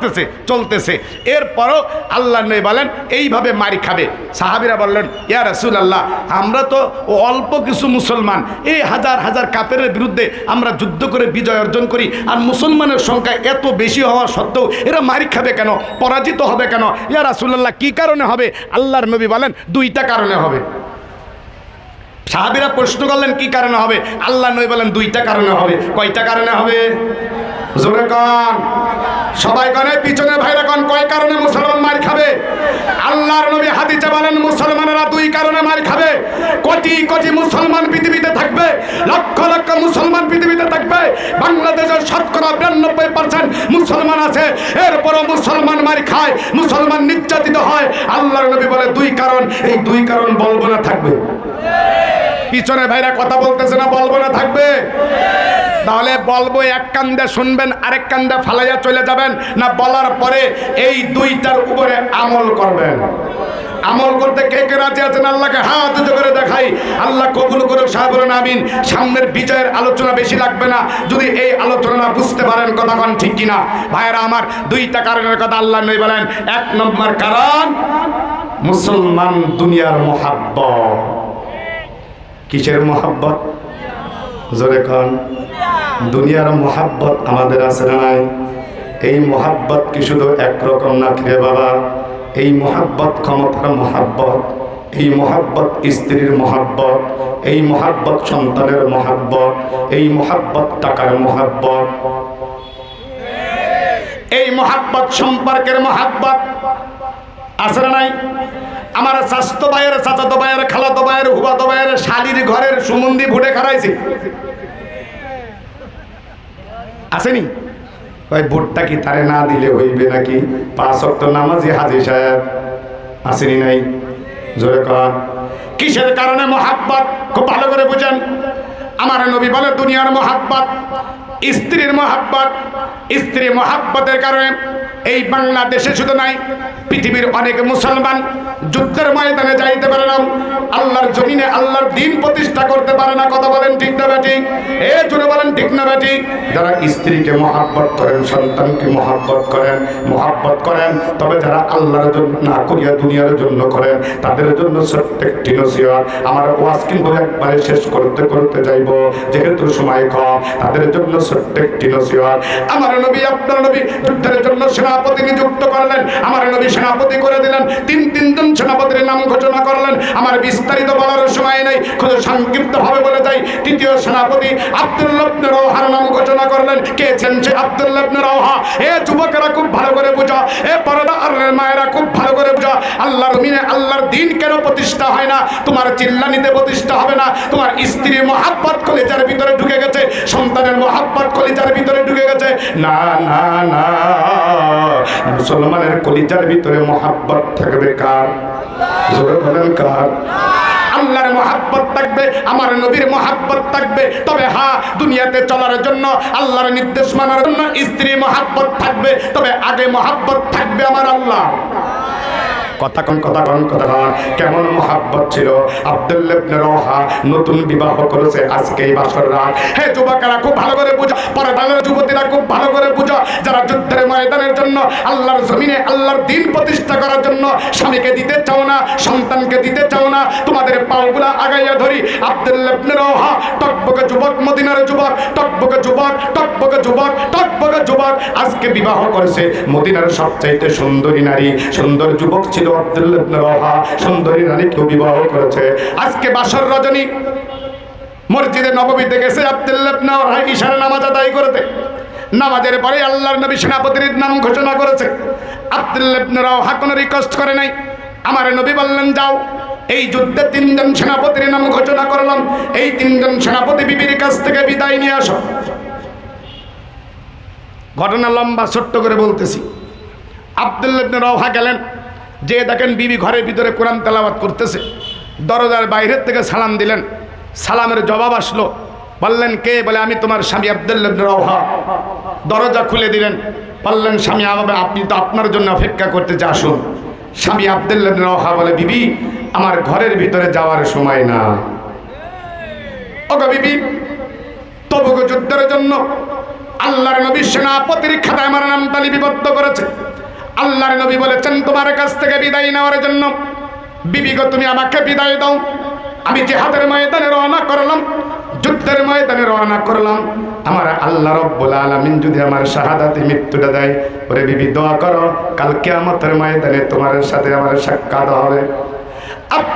করতেছে চলতেছে। এরপরও আল্লাহ নবী বলেন, এইভাবে মারি খাবে। সাহাবিরা বললেন, ইয়া রাসুল আল্লাহ আমরা তো অল্প কিছু মুসলমান। এই হাজার হাজার কাপের বিরুদ্ধে আমরা যুদ্ধ করে বিজয় অর্জন করি, আর মুসলমানের সংখ্যা এত বেশি হওয়া সত্ত্বেও এরা মারি খাবে কেন? পরাজিত হবে কেন? ইয়া রাসুল্লাহ কী কারণে হবে? আল্লাহর নবী বলেন, দুইটা কারণে হবে। সাহাবিরা প্রশ্ন করলেন, কি কারণে হবে? আল্লাহ নই বলেন, দুইটা কারণে হবে। কয়টা কারণে হবে? জোরে কন। সবাই কনে পিছনে ভাইরা কন, কয় কারণে মুসলমান মার খাবে? আল্লাহর নবী হাদিসে বলেন, মুসলমানেরা দুই কারণে মার খাবে। কোটি কোটি মুসলমান পৃথিবীতে থাকবে, লক্ষ লক্ষ মুসলমান পৃথিবীতে থাকবে। বাংলাদেশের শতকরা বিরানব্বই পার্সেন্ট মুসলমান আছে। এরপরও মুসলমান মার খায়, মুসলমান নির্যাতিত হয়। আল্লাহর নবী বলে, দুই কারণ, এই দুই কারণ বলব না, থাকবে। পিছনে ভাইরা কথা বলতেছে না, বলব না, থাকবে। তাহলে বলব এক কান্দে শুনবেন, আরেক কান্দে ফালাইয়া চলে যাবেন। না, বলার পরে এই দুইটার উপরে আমল করবেন। আমল করতে কে কে রাজি আছেন? আল্লাহকে হাত উঁচু করে দেখাই। আল্লাহ কবুল করুক সাহেবুল আমিন। সামনের বিজয়ের আলোচনা বেশি লাগবে না। যদি এই আলোচনা বুঝতে পারেন কথা কন ঠিক কিনা। ভাইয়েরা আমার দুইটা কারণের কথা আল্লাহ নই বলেন। এক নম্বর কারণ, মুসলমান দুনিয়ার মোহাব্বত। কিসের মহাব্বত? জোরে কন। দুনিয়ার মোহাব্বত আমাদের আছে না নাই? এই মোহাব্বত কি শুধু একরকম না রে বাবা? এই মহাব্বত ক্ষমতার মহাব্বত, এই মহাব্বত স্ত্রীর মহাব্বত, এই মহাব্বত সন্তানের মহাব্বত, এই মহাব্বত টাকার মহাব্বত। এই মহাব্বত সম্পর্কের মহাব্বত আছে না নাই? আমার স্বাস্থ্য ভাইয়ের চাচাতো ভাইয়ের খালাতো ভাইয়ের হুবাতো ভাইয়ের শালির ঘরের সুমন্দি ভুটে খারাইছে আসেনি? ওই ভোটটা কি তারে না দিলে হইবে নাকি? পাঁচ অক্ট নামাজি হাজি সাহেব। আসেনি নাই? জোরে কর কিসের কারণে মহাব্বত? খুব ভালো করে বুঝেন। আমার নবী বলে, দুনিয়ার মহাব্বত, স্ত্রীর মহাব্বত, স্ত্রী মহাব্বতের কারণে এই বাংলাদেশে শুধু নাই, পৃথিবীর অনেক মুসলমান যুদ্ধের ময়দানে যাইতে পারে না, আল্লাহর জমিনে আল্লাহর দিন প্রতিষ্ঠা করতে পারে না, কথা বলেন ঠিক না বেটি? এ জুড়ে বলেন ঠিক না বেটি? যারা স্ত্রীকে মহাব্বত করেন, সন্তানকে মহাব্বত করেন মহাব্বত করেন, তবে যারা আল্লাহর জন্য না করিয়া দুনিয়ার জন্য করেন, তাদের জন্য প্রত্যেকটি নসিহত। আমার ওয়াজ কিন্তু একবারে শেষ করতে করতে যাইব, যেহেতু সময় কম, তাদের জন্য প্রত্যেকটি নসিহত। আমার নবী, আপনার নবী, যুদ্ধের জন্য সেনাপতি নিযুক্ত করলেন, আমার নবী সেনাপতি করে দিলেন, তিন তিনজন সেনাপতির নাম ঘোষণা করলেন। আমার বিস্তারিত বলার সময় নেই, খুব সংক্ষিপ্ত ভাবে বলে যাই তৃতীয় সেনাপতি আব্দুল্লাহ ইবনে রওহার নাম ঘোষণা করলেন। কে ছেন সে আব্দুল্লাহ ইবনে রওহা? এ যুবকেরা খুব ভালো করে বুঝা, এ পরদা আর মায়েরা খুব ভালো করে বুঝা। আল্লাহর মিনে আল্লাহর দিন কেন প্রতিষ্ঠা হয় না? তোমার চিল্লানিতে প্রতিষ্ঠা হবে না? তোমার স্ত্রীর মহাব্বত কলেজার ভিতরে ঢুকে গেছে, সন্তানের মহাব্বত কলেজার ভিতরে ঢুকে গেছে। না না না। মুসলমানের কলিজার ভিতরে মহাব্বত থাকবে কার? জোরে বলেন কার? আল্লাহর মহাব্বত থাকবে, আমার নবীর মহাব্বত থাকবে। তবে হ্যাঁ দুনিয়াতে চলার জন্য, আল্লাহর নির্দেশ মানার জন্য স্ত্রী মহাব্বত থাকবে। তবে আগে মহাব্বত থাকবে আমার আল্লাহ। কথা কন কথা কন কথা কন। কেমন মহাব্বত ছিল? আব্দুল্লাহ ইবনে রওহা নতুন বিবাহ করেছে আজকে এই বাসর রাত। হে যুবকেরা, খুব ভালো করে বুঝো। পরদানের যুবতীরা খুব ভালো করে বুঝো। যারা যুদ্ধের ময়দানের জন্য আল্লাহর জমিনে, আল্লাহর দিন প্রতিষ্ঠা করার জন্য স্বামীকে দিতে চাও না, সন্তানকে দিতে চাও না, তোমাদের পাওগুলা আগাইয়া ধরি। আব্দুল্লাহ ইবনে রওহা টকবকে যুবক, মদিনার যুবক টকবকে যুবক টকবকে যুবক টকবকে যুবক। আজকে বিবাহ করেছে মদিনার সবচাইতে সুন্দরী নারী। সুন্দর যুবক ছিল নারীকেও বিবাহ করেছে। আজকে বাসর রজনী, মসজিদে নববীতে গেছে নামাজ আদায় নামাজের পরে আল্লাহর নবী সেনাপতির নাম ঘোষণা করেছে। রিকোয়েস্ট করে নাই। আমার নবী বললেন, যাও। এই যুদ্ধে তিনজন সেনাপতির নাম ঘোষণা করলাম। এই তিনজন সেনাপতি বিবির কাছ থেকে বিদায় নিয়ে আসো। ঘটনা লম্বা, ছোট্ট করে বলতেছি। আব্দুল্লাহ রওহা গেলেন। যে দেখেন বিবি ঘরের ভিতরে কোরআন তেলাওয়াত করতেছে, দরজার বাইরের থেকে সালাম দিলেন। সালামের জবাব আসলো। বললেন, কে? বলে, আমি তোমার স্বামী আব্দুল্লাহ দরজা খুলে দিলেন। বললেন, স্বামী আমাকে আপনি তো আপনার জন্য অপেক্ষা করতে যে আসুন। স্বামী আব্দুল্লাহ বলে, বিবি, আমার ঘরের ভিতরে যাওয়ার সময় না। ওগো বিবি তবুগো যুদ্ধের জন্য আল্লাহর নবী সেনাপতির খাতায় আমার নামটা লিপিবদ্ধ করেছে। আল্লাহর নবী বলেছেন, তোমার কাছ থেকে বিদায় নেওয়ার জন্য, বিবি গো, তুমি আমাকে বিদায় দাও। আমি জেহাদের ময়দানে রওনা করলাম, যুদ্ধের ময়দানে রওনা করলাম। আমার আল্লাহ রব্বুল আলামিন যদি আমার শাহাদাতে মৃত্যুটা দেয়, ওরে বিবি, দোয়া করো, কাল কিয়ামতের ময়দানে তোমার সাথে আমার সাক্ষাৎ হবে। না।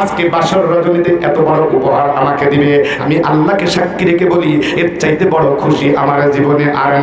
আজকে এত বড় উপহার আমাকে দিবে। আমি আল্লাহকে সাক্ষী রেখে বলি, এর চাইতে বড় খুশি আমার জীবনে আর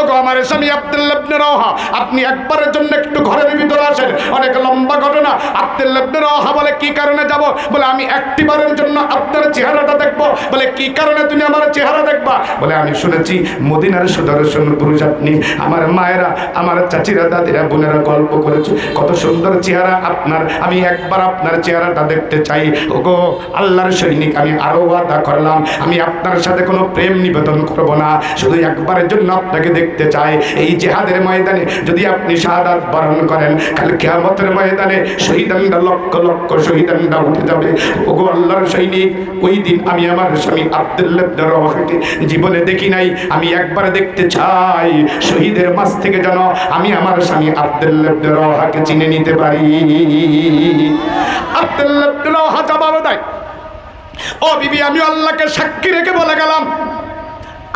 ওগো আমার স্বামী আব্দুল্লাহ ইবনে রাওহা। আপনি একবারের জন্য একটু ঘরের ভিতরে আসেন। অনেক লম্বা ঘটনা। আব্দুল্লাহ ইবনে রাওহা বলে, কি কারণে যাব? বলে, আমি একটিবারের জন্য আপনার চেহারাটা দেখব। বলে, কি কারণে তুমি আমার চেহারা দেখবা? বলে, আমি শুনেছি মদিনার সুদর্শন পুরুষ আপনি, আমার মায়েরা, আমার চাচিরা, দাদিরা, বোনেরা গল্প করেছে। কত সুন্দর চেহারা আপনার। আমি একবার আপনার চেহারাটা দেখতে চাই। ওগো, আল্লাহর সৈনিক, আমি আরও ওয়াদা করলাম। আমি আপনার সাথে কোনো প্রেম নিবেদন করব না। শুধু একবারের জন্য আপনাকে দেখতে চাই। এই জেহাদের ময়দানে যদি আপনি শাহাদাত বরণ করেন, কাল কিয়ামতের ময়দানে শহীদানরা লক্ষ লক্ষ শহীদানরা উঠে যাবে। ওগো আল্লাহর সৈনিক, ওই দিন আমি আমার স্বামী আব্দুল্লাহ ইবনে জীবনে দেখি নাই, আমি একবার দেখতে চাই, শহীদের মাছ থেকে যেন আমি আমার স্বামী আব্দুল্লাহ ইবনে রাওয়াহাকে চিনে নিতে পারি। ও বিবি, আমি আল্লাহকে সাক্ষী রেখে বলে গেলাম,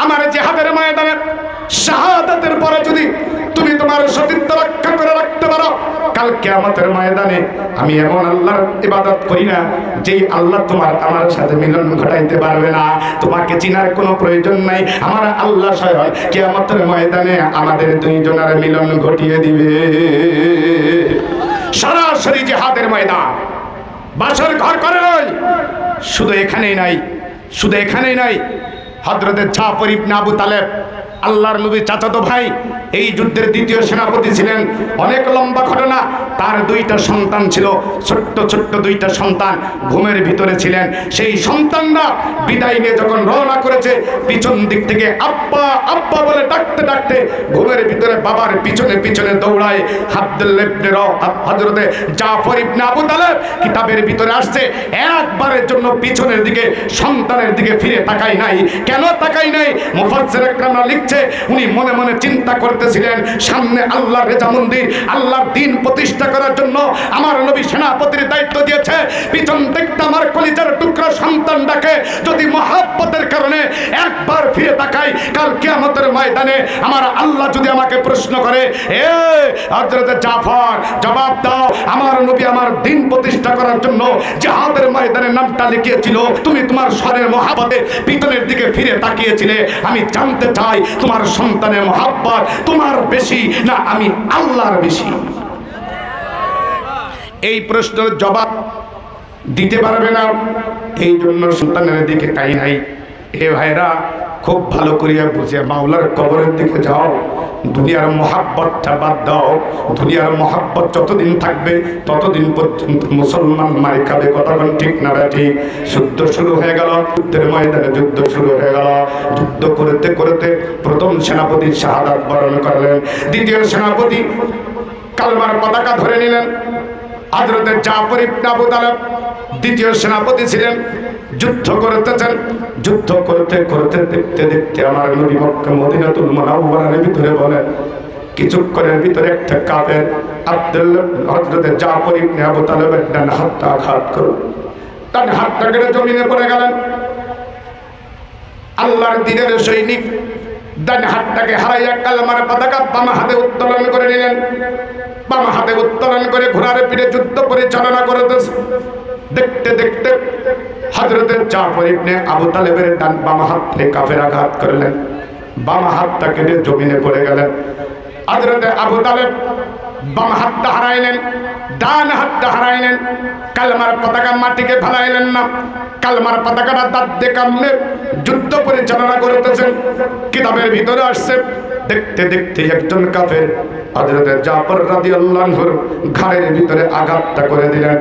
আমার জেহাদের ময়দানে শাহাদাতের পরে যদি তুমি তোমার সতীত্ব রক্ষা করে রাখতে পারো, কাল কেয়ামতের ময়দানে আমি এমন আল্লাহর ইবাদত করি না, যেই আল্লাহ তোমার আমার সাথে মিলন ঘটাইতে পারবে না। তোমাকে চিনার কোনো প্রয়োজন নাই, আমার আল্লাহ স্বয়ং কেয়ামতের ময়দানে আমাদের দুইজনের মিলন ঘটিয়ে দিবে। সরাসরি জেহাদের ময়দান। বাসর ঘর করে নয়, শুধু এখানেই নাই, শুধু এখানেই নাই হজরতের জাফর ইবনে আবু তালেব, আল্লাহর নবীর চাচাতো ভাই, এই যুদ্ধের দ্বিতীয় সেনাপতি ছিলেন। অনেক লম্বা ঘটনা, তার দুইটা সন্তান ছিল, ছোট্ট ছোট্ট দুইটা সন্তান ঘুমের ভিতরে ছিলেন। সেই সন্তানরা বিদায় নিয়ে যখন রওনা করেছে, পিছন দিক থেকে আব্বা আব্বা বলে ডাকতে ডাকতে ঘুমের ভিতরে বাবার পিছনে পিছনে দৌড়ায় আব্দুল্লাহ ইবনে র- হযরতে জাফর ইবনে আবু তালেব কিতাবের ভিতরে আসছে, একবারের জন্য পিছনের দিকে, সন্তানের দিকে ফিরে তাকাই নাই। কেন তাকাই নাই? মুফাসসির একরামরা লিখছে, উনি মনে মনে চিন্তা করতেছিলেন, সামনে আল্লাহর রেজা মন্দির, আল্লাহর দিন প্রতিষ্ঠা করার জন্য আমার নবী সেনাপতির দায়িত্ব দিয়েছে। পিছন দেখতে আমার কলিজার টুকরা সন্তানটাকে যদি মহাব্বতের কারণে একবার ফিরে তাকাই, কাল কিয়ামতের ময়দানে আমার আল্লাহ যদি আমাকে প্রশ্ন করে, এ হযরত জাফর, জবাব দাও, আমার নবী আমার দিন প্রতিষ্ঠা করার জন্য জাহাদের ময়দানে নামটা লিখিয়েছিল, তুমি তোমার স্বরের মহাব্বতে পিছনের দিকে ফিরে তাকিয়েছিলে, আমি জানতে চাই তোমার সন্তানের মহাব্বত তোমার বেশি না আমি আল্লাহর বেশি? এই প্রশ্নের জবাব দিতে পারবে না এই জন্য সন্তানের দিকে তাই নাই। এ ভাইরা খুব ভালো করিয়া বুঝে মাওলার কবরের দিকে যাও, দুনিয়ার মহাব্বতটা বাদ দাও, দুনিয়ার মহাব্বত যতদিন থাকবে, ততদিন পর্যন্ত মুসলমান মারি খাবে কতক্ষণ ঠিক না ঠিক? যুদ্ধ শুরু হয়ে গেল, যুদ্ধের ময়দানে যুদ্ধ শুরু হয়ে গেল। যুদ্ধ করতে করতে প্রথম সেনাপতি শাহাদাত বরণ করলেন। দ্বিতীয় সেনাপতি কালমার পতাকা ধরে নিলেন। হজরতে জাফর ইবনে আবু তালেব দ্বিতীয় সেনাপতি ছিলেন। যুদ্ধ করতেছেন। যুদ্ধ করতে করতে, দেখতে দেখতে আমার নবী মক্কা, মদিনাতুল মুনাওয়ারার ভিতরে বলেন কিছুক্ষণের ভিতরে একটা কাফের আব্দুল্লাহ হজরতে জাফর ইবনে আবু তালেবের ডান হাতটা আঘাত করল। ডান হাতটা কেটে জমিনে পড়ে গেলেন। আল্লাহর দিনের সৈনিক ডান হাতটাকে হারাইয়া কালমার পতাকা বাম হাতে উত্তোলন করে নিলেন। বাম হাতে উত্তোলন করে ঘোড়ার পিঠে যুদ্ধ পরিচালনা করতেছে। দেখতে দেখতে হজরতের জাফর ইবনে আবু তালেবের ডান বাম হাত থেকে কাফের আঘাত করলেন। বাম হাতটা কেটে জমিনে পড়ে গেলেন। হজরতে আবু তালেব বাম হাতটা হারাইলেন, ডান হাতটা হারাইলেন। কালমার পতাকা মাটিকে ফেলাইলেন না। কালমার পতাকাটা দাঁত কামলে যুদ্ধ পরিচালনা করতেছেন। কিতাবের ভিতরে আসছে দেখতে দেখতে একজন কাফের হযরত জাফর রাদিয়াল্লাহুর ঘাড়ের ভিতরে আঘাতটা করে দিলেন।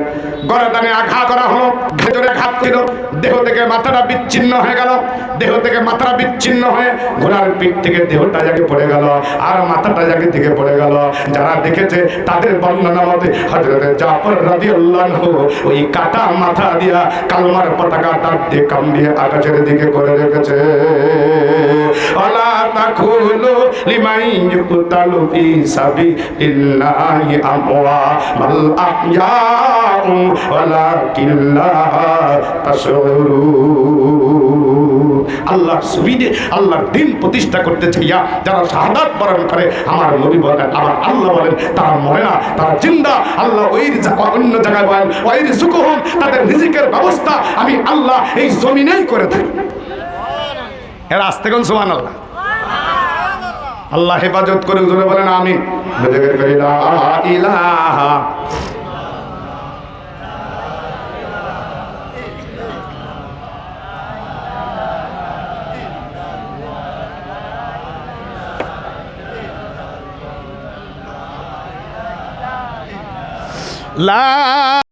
গরদানে আঘাত করা হলো, ভেতরে আঘাত ছিল, দেহ থেকে মাথাটা বিচ্ছিন্ন হয়ে গেল, দেহ থেকে মাথাটা বিচ্ছিন্ন হয়ে ঘোড়ার পিঠ থেকে দেহটা জাগে পড়ে গেল, আর মাথাটা জাগে থেকে পড়ে গেল, যারা দেখেছে তাদের বর্ণনা মতে হযরত জাফর রাদিয়াল্লাহু ওই কাটা মাথা দিয়া কালমার পতাকা তার দিয়ে কাম দিয়ে আকাশের দিকে করে রেখেছে। ওয়ালা ফি আমওয়া বাল আহয়াউ ওয়ালাকিন লা তাশউরুন আল্লাহর সুবিধে আল্লাহর দিন প্রতিষ্ঠা করতে চাইয়া যারা শাহাদাত বরণ করে, আমার নবী বলেন, আমার আল্লাহ বলেন, তারা মরে না, তারা জিন্দা। আল্লাহ ওই অন্য জায়গায় বলেন ওই রিজুকুহুম তাদের রিজিকের ব্যবস্থা আমি আল্লাহ এই জমিনেই করে থাকি। এরা আসতে কোন সুবহান আল্লাহ আল্লাহ হেফাজত করে জোরে বলেন আমি লা